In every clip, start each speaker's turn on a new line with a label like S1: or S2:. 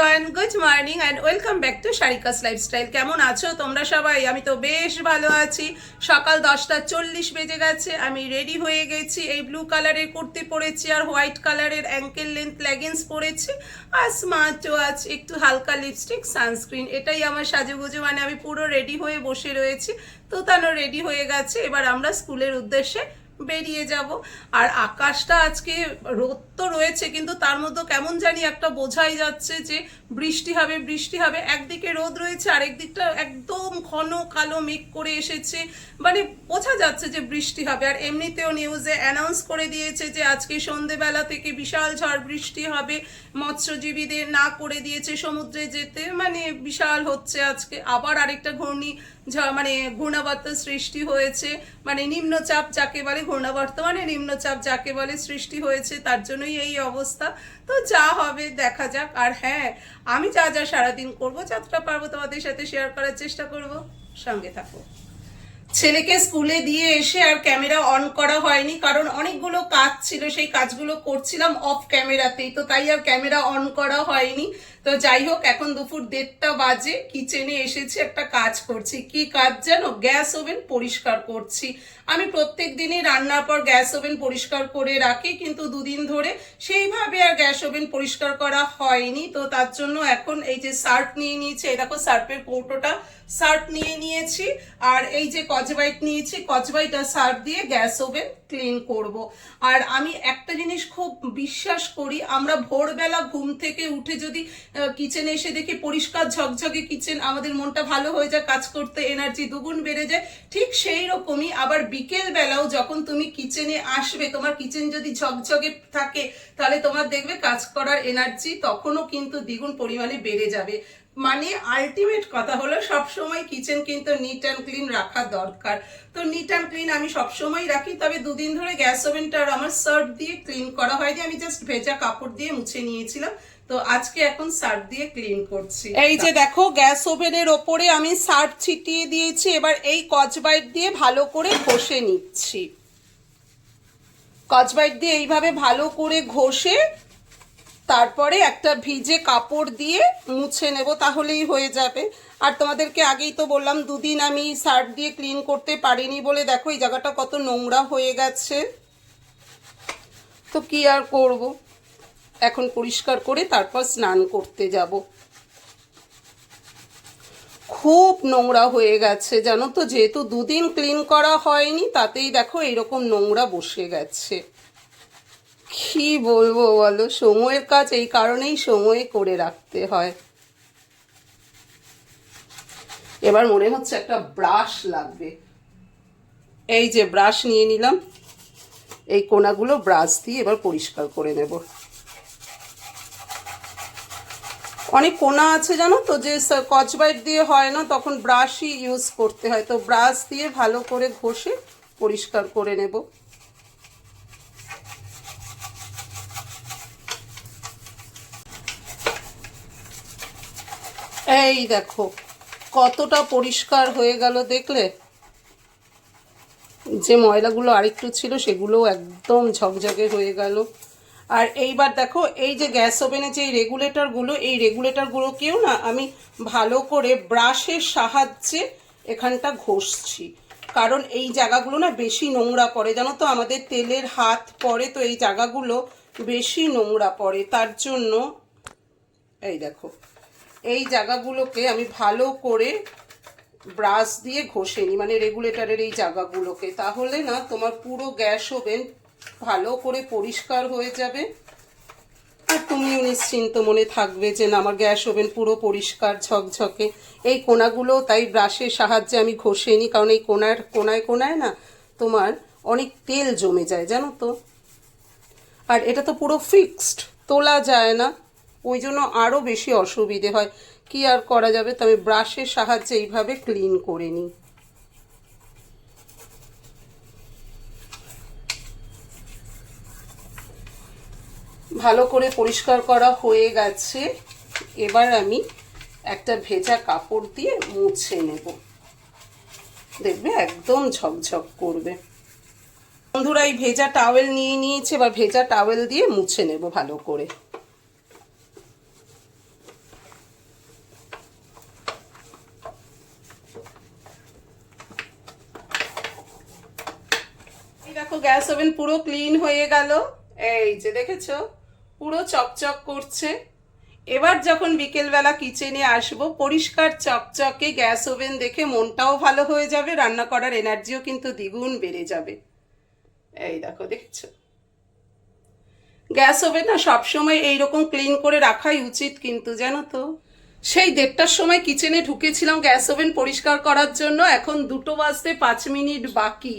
S1: Everyone good morning and welcome back to Sharika's lifestyle কেমন আছো তোমরা সবাই? আমি তো বেশ ভালো আছি। সকাল দশটা চল্লিশ বেজে গেছে। আমি রেডি হয়ে গেছি। এই ব্লু কালারের কুর্তি পরেছি আর হোয়াইট কালারের অ্যাঙ্কেল লেন্থ লেগিংস পরেছি। আর স্মার্ট ওয়াচ একটু হালকা লিপস্টিক সানস্ক্রিন এটাই আমার সাজুগুজু। মানে আমি পুরো রেডি হয়ে বসে রয়েছি। তো তানো রেডি হয়ে গেছে। এবার আমরা স্কুলের উদ্দেশ্যে বেরিয়ে যাব। আর আকাশটা আজকে রোদ তো রয়েছে, কিন্তু তার মধ্যে কেমন জানি একটা বোঝাই যাচ্ছে যে বৃষ্টি হবে বৃষ্টি হবে। একদিকে রোদ রয়েছে, আরেক দিকটা একদম ঘন কালো মেঘ করে এসেছে। মানে বোঝা যাচ্ছে যে বৃষ্টি হবে। আর এমনিতেও নিউজে অ্যানাউন্স করে দিয়েছে যে আজকে সন্ধেবেলা থেকে বিশাল ঝড় বৃষ্টি হবে। মৎস্যজীবীদের না করে দিয়েছে সমুদ্রে যেতে। মানে বিশাল হচ্ছে আজকে। আবার আরেকটা ঘূর্ণি মানে ঘূর্ণাবর্ত সৃষ্টি হয়েছে মানে নিম্নচাপ যাকে বলে, ঘূর্ণাবর্তমানে নিম্নচাপ যাকে বলে সৃষ্টি হয়েছে, তার জন্যই এই অবস্থা। তো যা হবে দেখা যাক। আর হ্যাঁ আমি যা যা সারাদিন করব যতটা পারব তোমাদের সাথে শেয়ার করার চেষ্টা করব। সঙ্গে থাকো। ছেলেকে স্কুলে দিয়ে এসে আর ক্যামেরা অন করা হয়নি, কারণ অনেকগুলো কাজ ছিল, সেই কাজগুলো করছিলাম অফ ক্যামেরাতেই, তো তাই আর ক্যামেরা অন করা হয়নি। তো যাই হোক, এখন দুপুর দেড়টা বাজে। কিচেনে এসেছি, একটা কাজ করছি। কি কাজ জানো? গ্যাস ওভেন পরিষ্কার করছি। আমি প্রত্যেক দিনই রান্নার পর গ্যাস ওভেন পরিষ্কার করে রাখি, কিন্তু দুদিন ধরে সেইভাবে আর গ্যাস ওভেন পরিষ্কার করা হয়নি। তো তার জন্য এখন এই যে সার্ফ নিয়ে নিয়েছি, এই দেখো সার্ফের কৌটোটা সার্ফ নিয়ে নিয়েছি, আর এই যে কচবাইট নিয়েছি কচবাইট আর সার্ফ দিয়ে গ্যাস ওভেন ক্লিন করব। আর আমি একটা জিনিস খুব বিশ্বাস করি, আমরা ভোরবেলা ঘুম থেকে উঠে যদি কিচেনে এসে দেখি পরিষ্কার ঝকঝকে কিচেন আমাদের মনটা ভালো হয়ে যায়, কাজ করতে এনার্জি দুগুণ বেড়ে যায়। ঠিক সেই রকমই আবার বিকেল বেলাও যখন তুমি কিচেনে আসবে, তোমার কিচেন যদি ঝকঝকে থাকে, তাহলে তোমার দেখবে কাজ করার এনার্জি তখনও কিন্তু দ্বিগুণ পরিমাণে বেড়ে যাবে। মানে আলটিমেট কথা হলো সবসময় কিচেন কিন্তু নিট অ্যান্ড ক্লিন রাখা দরকার। তো নিট অ্যান্ড ক্লিন আমি সবসময় রাখি, তবে দুদিন ধরে গ্যাস ওভেনটা আর আমার সার্ফ দিয়ে ক্লিন করা হয়নি, আমি জাস্ট ভেজা কাপড় দিয়ে মুছে নিয়েছিলাম। তো আজকে এখন সার্ফ দিয়ে ক্লিন করছি। এই যে দেখো, গ্যাস ওভেনের ওপরে আমি সার্ফ ছিটিয়ে দিয়েছি, এবার এই কচবাইট দিয়ে ভালো করে ঘষে নিচ্ছি। কচবাইট দিয়ে এইভাবে ভালো করে ঘষে তারপরে একটা ভিজে কাপড় দিয়ে মুছে নেব, তাহলেই হয়ে যাবে। আর তোমাদেরকে আগেই তো বললাম, দুদিন আমি সার্ফ দিয়ে ক্লিন করতে পারিনি বলে দেখো, এই জায়গাটা কত নোংরা হয়ে গেছে। তো কি আর করব? এখন পরিষ্কার করে তারপর স্নান করতে যাব। খুব নোংরা হয়ে গেছে, জানো তো? যেহেতু দুদিন ক্লিন করা হয়নি, তাতেই দেখো এরকম নোংরা বসে গেছে। কি বলব বলো? সময়ের কাজ, এই কারণেই সময়ে করে রাখতে হয়। এবার মনে হচ্ছে একটা ব্রাশ লাগবে। এই যে ব্রাশ নিয়ে নিলাম, এই কোনাগুলো ব্রাশ দিয়ে এবার পরিষ্কার করে নেব। অনেক কোনা আছে জানো তো, যে কচবাইট দিয়ে হয় না, তখন ব্রাশই ইউজ করতে হয়। তো ব্রাশ দিয়ে ভালো করে ঘষে পরিষ্কার করে নেব। এই দেখো, কতটা পরিষ্কার হয়ে গেল দেখলে? যে ময়লাগুলো আরেকটু ছিল সেগুলো একদম ঝকঝকে হয়ে গেল। আর এইবার দেখো, এই যে গ্যাস ওভেনে যে রেগুলেটরগুলো এই রেগুলেটরগুলোকেও না আমি ভালো করে ব্রাশের সাহায্যে এখানটা ঘষছি। কারণ এই জায়গাগুলো না বেশি নোংরা পড়ে। জানো তো, আমাদের তেলের হাত পড়ে, তো এই জায়গাগুলো বেশি নোংরা পড়ে। তার জন্য এই দেখো, এই জায়গাগুলোকে আমি ভালো করে ব্রাশ দিয়ে ঘষে নিই মানে রেগুলেটরের এই জায়গাগুলোকে। তাহলে না তোমার পুরো গ্যাস ওভেন ভালো করে পরিষ্কার হয়ে যাবে। আর তুমিও নিশ্চিন্ত মনে থাকবে যে না, আমার গ্যাস ওভেন পুরো পরিষ্কার ঝকঝকে। এই কোনাগুলো তাই ব্রাশের সাহায্যে আমি ঘষে নিই কারণ এই কোনার কোনায় কোনায় না তোমার অনেক তেল জমে যায়, জানো তো? আর এটা তো পুরো ফিক্সড তোলা যায় না। ওই জন্য আরও বেশি অসুবিধে হয়। কি আর করা যাবে? তবে ব্রাশের সাহায্যে এইভাবে ক্লিন করে নিই। ভালো করে পরিষ্কার করা হয়ে গেছে। এবার আমি একটা ভেজা কাপড় দিয়ে মুছে নেব। দেখবে একদম ঝকঝক করবে। বন্ধুরা, এই ভেজা টাওয়েল নিয়ে নিয়েছে বা ভেজা টাওয়েল দিয়ে মুছে নেব ভালো করে। দেখো, গ্যাস ওভেন পুরো ক্লিন হয়ে গেল। এই যে দেখেছ? পুরো চকচক করছে। এবার যখন বিকেলবেলা কিচেনে আসব, পরিষ্কার চকচকে গ্যাস ওভেন দেখে মনটাও ভালো হয়ে যাবে, রান্না করার এনার্জিও কিন্তু দ্বিগুণ বেড়ে যাবে। এই দেখো, দেখছ? গ্যাস ওভেন না সবসময় এইরকম ক্লিন করে রাখাই উচিত কিন্তু, জানো তো? সেই দেড়টার সময় কিচেনে ঢুকেছিলাম গ্যাস ওভেন পরিষ্কার করার জন্য, এখন দুটো বাজতে পাঁচ মিনিট বাকি।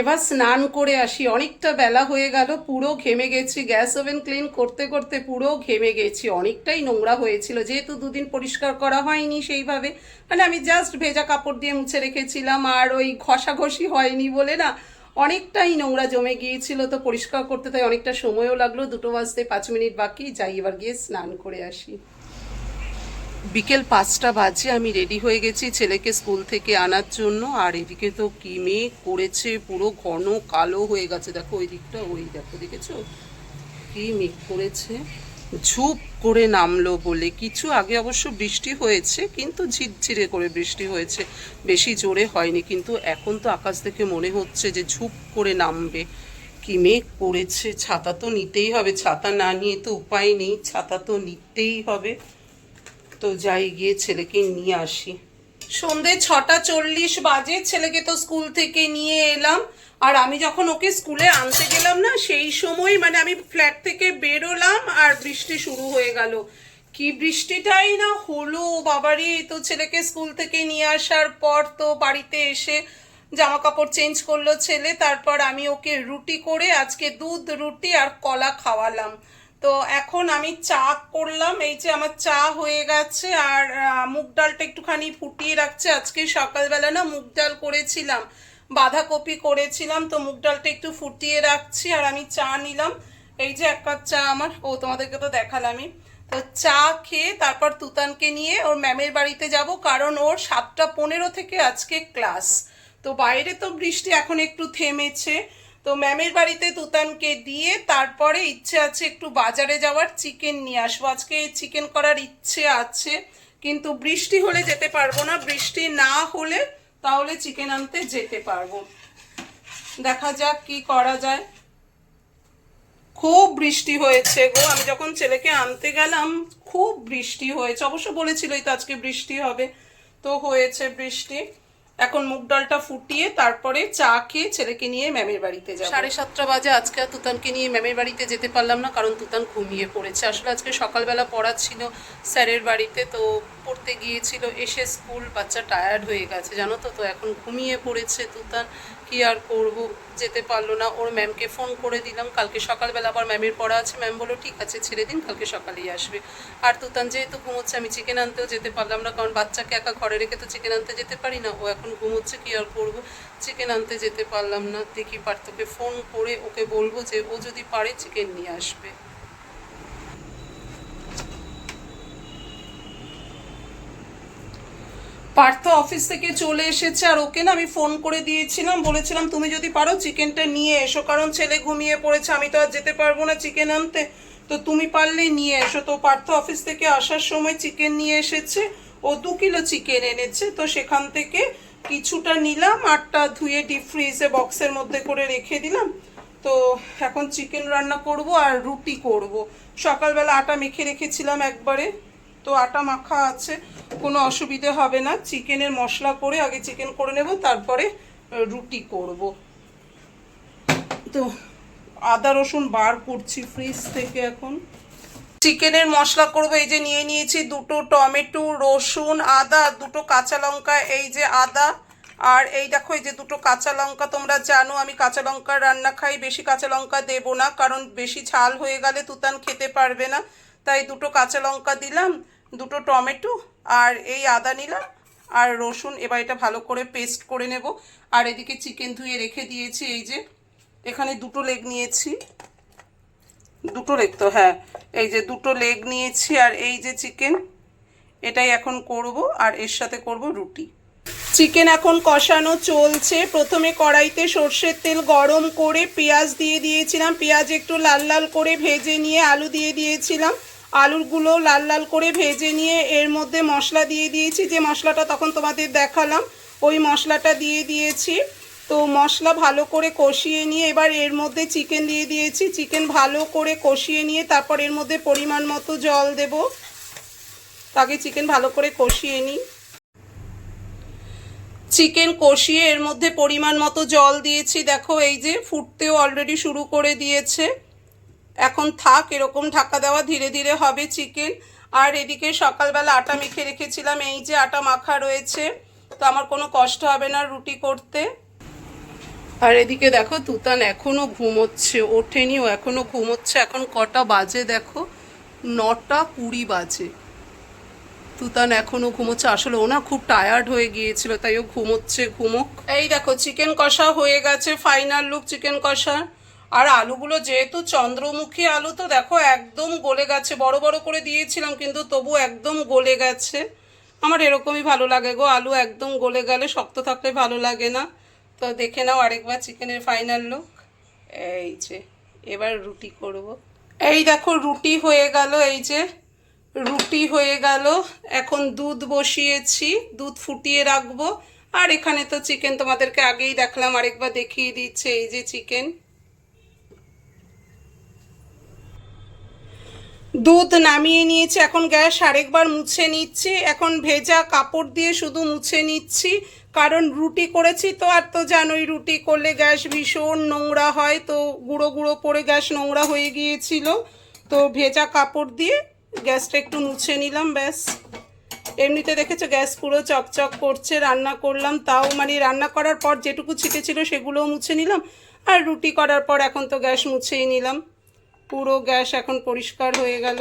S1: এবার স্নান করে আসি। অনেকটা বেলা হয়ে গেল, পুরো ঘেমে গেছি। গ্যাস ওভেন ক্লিন করতে করতে পুরো ঘেমে গেছি। অনেকটাই নোংরা হয়েছিল, যেহেতু দুদিন পরিষ্কার করা হয়নি সেইভাবে। মানে আমি জাস্ট ভেজা কাপড় দিয়ে মুছে রেখেছিলাম, আর ওই ঘষাঘষি হয়নি বলে না, অনেকটাই নোংরা জমে গিয়েছিল তো পরিষ্কার করতে, তাই অনেকটা সময়ও লাগল। দুটো বাজতে পাঁচ মিনিট বাকি, যাই এবার গিয়ে স্নান করে আসি। বিকেল পাঁচটা বাজে আমি রেডি হয়ে গেছি ছেলেকে স্কুল থেকে আনার জন্য। আর এদিকে তো কি করেছে, পুরো ঘন কালো হয়ে গেছে। দেখো ওই দিকটা, ওই দেখো, দেখেছ? কি মেঘ করেছে? ঝুপ করে নামলো বলে। কিছু আগে অবশ্য বৃষ্টি হয়েছে, কিন্তু ঝিরঝিরে করে বৃষ্টি হয়েছে। বেশি জোরে হয়নি, কিন্তু এখন তো আকাশ দেখে মনে হচ্ছে যে ঝুপ করে নামবে। কি মেঘ করেছে? ছাতা তো নিতেই হবে। ছাতা না নিয়ে তো উপায় নেই। ছাতা তো নিতেই হবে। তো যাই, গিয়ে ছেলেকে নিয়ে আসি। সন্ধে ছটা চল্লিশ বাজে, ছেলেকে তো স্কুল থেকে নিয়ে এলাম। আর আমি যখন ওকে স্কুলে আনতে গেলাম না, সেই সময় মানে আমি ফ্ল্যাট থেকে বেরোলাম আর বৃষ্টি শুরু হয়ে গেল। কি বৃষ্টিটাই না হলো বাবারই তো ছেলেকে স্কুল থেকে নিয়ে আসার পর তো বাড়িতে এসে জামা কাপড় চেঞ্জ করল ছেলে, তারপর আমি ওকে রুটি করে আজকে দুধ, রুটি আর কলা খাওয়ালাম। তো এখন আমি চা করলাম, এই যে আমার চা হয়ে গেছে আর মুগ ডালটা একটুখানি ফুটিয়ে রাখছে। আজকে সকালবেলা না মুগ ডাল করেছিলাম, বাঁধাকপি করেছিলাম, তো মুগ ডালটা একটু ফুটিয়ে রাখছি আর আমি চা নিলাম। এই যে এক কাপ চা আমার, ও তোমাদেরকে তো দেখালামই। তো চা খেয়ে তারপর তুতানকে নিয়ে ওর ম্যামের বাড়িতে যাব, কারণ ওর সাতটা পনেরো থেকে আজকে ক্লাস। তো বাইরে তো বৃষ্টি এখন একটু থেমেছে তো ম্যামের বাড়িতে তুতানকে দিয়ে তারপরে ইচ্ছে আছে একটু বাজারে যাওয়ার চিকেন নিয়ে আসব। আজকে চিকেন করার ইচ্ছে আছে, কিন্তু বৃষ্টি হলে যেতে পারব না। বৃষ্টি না হলে তাহলে চিকেন আনতে যেতে পারব। দেখা যাক কি করা যায়। খুব বৃষ্টি হয়েছে গো। আমি যখন ছেলেকে আনতে গেলাম, খুব বৃষ্টি হয়েছে। অবশ্য বলেছিলই তো আজকে বৃষ্টি হবে। তো হয়েছে বৃষ্টি। এখন মুগ ডালটা ফুটিয়ে তারপরে চা খেয়ে ছেলেকে নিয়ে ম্যামের বাড়িতে যাব। সাড়ে সাতটা বাজে, আজকে আর তুতানকে নিয়ে ম্যামের বাড়িতে যেতে পারলাম না, কারণ তুতান ঘুমিয়ে পড়েছে। আসলে আজকে সকালবেলা পড়া ছিল স্যারের বাড়িতে, তো পড়তে গিয়েছিল, এসে স্কুল, বাচ্চা টায়ার্ড হয়ে গেছে, জানো তো? তো এখন ঘুমিয়ে পড়েছে তুতান। কি আর করব? যেতে পারল না। ওর ম্যামকে ফোন করে দিলাম। কালকে সকালবেলা আবার ম্যামের পড়া আছে। ম্যাম বলল, ঠিক আছে, ছেড়ে দিন, কালকে সকালেই আসবে। আর তুতান যেহেতু ঘুমোচ্ছে, আমি চিকেন আনতেও যেতে পারলাম না। কারণ বাচ্চাকে একা ঘরে রেখে তো চিকেন আনতে যেতে পারি না। ও এখন ঘুমোচ্ছে, কি আর করব? চিকেন আনতে যেতে পারলাম না। দেখি পার্থকে ফোন করে ওকে বলব যে, ও যদি পারে চিকেন নিয়ে আসবে। পার্থ অফিস থেকে চলে এসেছে আর ওকে না আমি ফোন করে দিয়েছিলাম, বলেছিলাম, তুমি যদি পারো চিকেনটা নিয়ে এসো, কারণ ছেলে ঘুমিয়ে পড়েছে, আমি তো আর যেতে পারব না চিকেন আনতে। তো তুমি পারলে নিয়ে এসো। তো পার্থ অফিস থেকে আসার সময় চিকেন নিয়ে এসেছে, ও দু কিলো চিকেন এনেছে। তো সেখান থেকে কিছুটা নিলাম, আটটা ধুয়ে ডিপ ফ্রিজে বক্সের মধ্যে করে রেখে দিলাম। তো এখন চিকেন রান্না করব আর রুটি করব। সকালবেলা আটা মেখে রেখেছিলাম একবারে। তো আটা মাখা আছে, কোনো অসুবিধে হবে না। চিকেনের মশলা করে আগে চিকেন করে নেব, তারপরে রুটি করব। তো আদা রসুন বার করছি ফ্রিজ থেকে এখন। চিকেনের মশলা করব, এই যে নিয়ে নিয়েছি দুটো টমেটো, রসুন, আদা, দুটো কাঁচা লঙ্কা, এই যে আদা। আর এই দেখো, এই যে দুটো কাঁচা লঙ্কা, তোমরা জানো আমি কাঁচা লঙ্কার রান্না খাই, বেশি কাঁচা লঙ্কা দেবো না, কারণ বেশি ঝাল হয়ে গেলে তুতান খেতে পারবে না। তাই দুটো কাঁচা লঙ্কা দিলাম দুটো টমেটো আর এই আদা নিলাম আর রসুন। এবার এটা ভালো করে পেস্ট করে নেব। আর এদিকে চিকেন ধুয়ে রেখে দিয়েছি এই যে। এখানে দুটো লেগ নিয়েছি। দুটো লেগ তো হ্যাঁ। এই যে দুটো লেগ নিয়েছি আর এই যে চিকেন, এটাই এখন করব আর এর সাথে করব রুটি। চিকেন এখন কষানো চলছে। প্রথমে কড়াইতে সর্ষের তেল গরম করে পেঁয়াজ দিয়ে দিয়েছিলাম। পেঁয়াজ একটু লাল লাল করে ভেজে নিয়ে আলু দিয়ে দিয়েছিলাম। আলুগুলো লাল লাল করে ভেজে নিয়ে এর মধ্যে মশলা দিয়ে দিয়েছি। যে মশলাটা তখন তোমাদের দেখালাম, ওই মশলাটা দিয়ে দিয়েছি। তো মশলা ভালো করে কষিয়ে নিয়ে এবার এর মধ্যে চিকেন দিয়ে দিয়েছি। চিকেন ভালো করে কষিয়ে নিয়ে তারপর এর মধ্যে পরিমাণ মতো জল দেব। তাকে চিকেন ভালো করে কষিয়ে নিই। চিকেন কষিয়ে এর মধ্যে পরিমাণ মতো জল দিয়েছি। দেখো, এই যে ফুটতেও অলরেডি শুরু করে দিয়েছে। এখন থাক, এরকম ঢাকা দেওয়া ধীরে ধীরে হবে চিকেন। আর এদিকে সকালবেলা আটা মেখে রেখেছিলাম, এই যে আটা মাখা রয়েছে, তো আমার কোনো কষ্ট হবে না রুটি করতে। আর এদিকে দেখো, তুতান এখনও ঘুমোচ্ছে, ওঠেনি, ও এখনও ঘুমোচ্ছে। এখন কটা বাজে দেখো, নটা কুড়ি বাজে। তুতান এখনও ঘুমোচ্ছে, আসলে ও না খুব টায়ার্ড হয়ে গিয়েছিল, তাই ও ঘুমোচ্ছে, ঘুমোক। এই দেখো, চিকেন কষা হয়ে গেছে ফাইনাল লুক চিকেন কষা। আর আলুগুলো যেহেতু চন্দ্রমুখী আলু, তো দেখো একদম গলে গেছে। বড় বড় করে দিয়েছিলাম, কিন্তু তবু একদম গলে গেছে। আমার এরকমই ভালো লাগে গো, আলু একদম গলে গেলে শক্ত থাকলে ভালো লাগে না। তো দেখে নাও আরেকবার চিকেনের ফাইনাল লুক এই যে, এবার রুটি করব। এই দেখো, রুটি হয়ে গেল, এই যে, রুটি হয়ে গেল। এখন দুধ বসিয়েছি, দুধ ফুটিয়ে রাখব। আর এখানে তো চিকেন তোমাদেরকে আগেই দেখলাম, আরেকবার দেখিয়ে দিচ্ছে এই যে চিকেন দুধ নামিয়ে নিয়েছি, এখন গ্যাস আরেকবার মুছে নিচ্ছি, এখন ভেজা কাপড় দিয়ে শুধু মুছে নিচ্ছি, কারণ রুটি করেছি তো, আর তো জানোই রুটি করলে গ্যাস ভীষণ নোংরা হয়, তো গুঁড়ো গুঁড়ো পড়ে গ্যাস নোংরা হয়ে গিয়েছিল, তো ভেজা কাপড় দিয়ে গ্যাসটা একটু মুছে নিলাম, ব্যাস। এমনিতে দেখেছ গ্যাস পুরো চকচক করছে, রান্না করলাম, তাও মানে রান্না করার পর যেটুকু ছিটেছিল সেগুলোও মুছে নিলাম, আর রুটি করার পর এখন তো গ্যাস মুছেই নিলাম। পুরো গ্যাস এখন পরিষ্কার হয়ে গেল।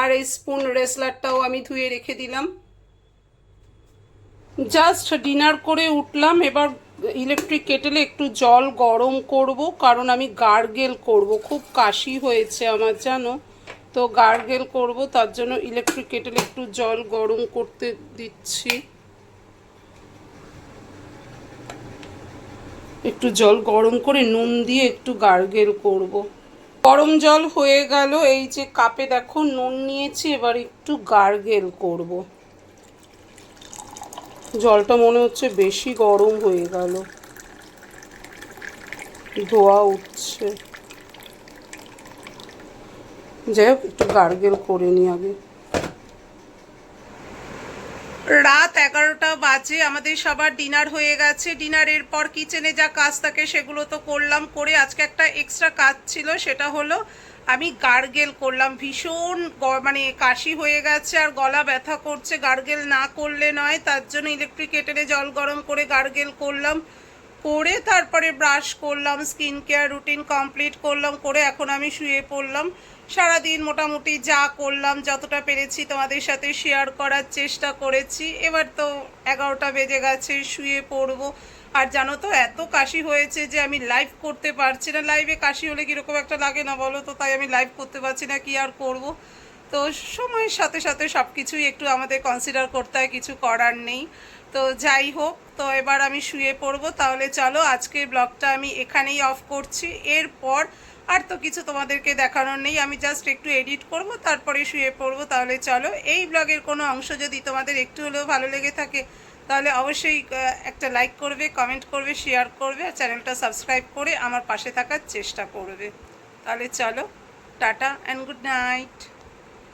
S1: আর এই স্পুন রেসলারটাও আমি ধুয়ে রেখে দিলাম। জাস্ট ডিনার করে উঠলাম। এবার ইলেকট্রিক কেটেলে একটু জল গরম করব, কারণ আমি গার্গেল করব। খুব কাশি হয়েছে আমার, জানো? তো গার্গেল করব, তার জন্য ইলেকট্রিক কেটেলে একটু জল গরম করতে দিচ্ছি। একটু জল গরম করে নুন দিয়ে একটু গার্গেল করব। গরম জল হয়ে গেল, এই যে কাপে দেখো নুন নিয়েছি, এবার একটু গার্গেল করব। জলটা মনে হচ্ছে বেশি গরম হয়ে গেল। ধোয়া উঠছে। যাই হোক, একটু গার্গেল করে নি আগে। রাত এগারোটা বাজে, আমাদের সবার ডিনার হয়ে গেছে। ডিনারের পর কিচেনে যা কাজ থাকে সেগুলো তো করলাম, করে আজকে একটা এক্সট্রা কাজ ছিল, সেটা হলো আমি গার্গেল করলাম। ভীষণ মানে কাশি হয়ে গেছে আর গলা ব্যথা করছে। গার্গেল না করলে নয়, তার জন্য ইলেকট্রিক কেটেলে জল গরম করে গার্গেল করলাম। করে তারপরে ব্রাশ করলাম স্কিন কেয়ার রুটিন কমপ্লিট করলাম, করে এখন আমি শুয়ে পড়লাম। সারাদিন মোটামুটি যা করলাম, যতটা পেরেছি তোমাদের সাথে শেয়ার করার চেষ্টা করেছি। এবার তো এগারোটা বেজে গেছে, শুয়ে পড়ব। আর জানো তো, এত কাশি হয়েছে যে আমি লাইভ করতে পারছি না। লাইভে কাশি হলে কীরকম একটা লাগে না বলো তো? তাই আমি লাইভ করতে পারছি না, কি আর করব? তো সময়ের সাথে সাথে সব কিছুই একটু আমাদের কনসিডার করতে হয়, কিছু করার নেই। তো যাই হোক, তো এবার আমি শুয়ে পড়ব, তাহলে চলো আজকের ব্লগটা আমি এখানেই অফ করছি। এরপর আর তো কিছু তোমাদেরকে দেখানোর নেই, আমি জাস্ট একটু এডিট করব, তারপরে শুয়ে পড়ব, তাহলে চলো। এই ব্লগের কোনো অংশ যদি তোমাদের একটু হলেও ভালো লেগে থাকে, তাহলে অবশ্যই একটা লাইক করবে কমেন্ট করবে শেয়ার করবে, আর চ্যানেলটা সাবস্ক্রাইব করে আমার পাশে থাকার চেষ্টা করবে। তাহলে চলো, টাটা অ্যান্ড গুড নাইট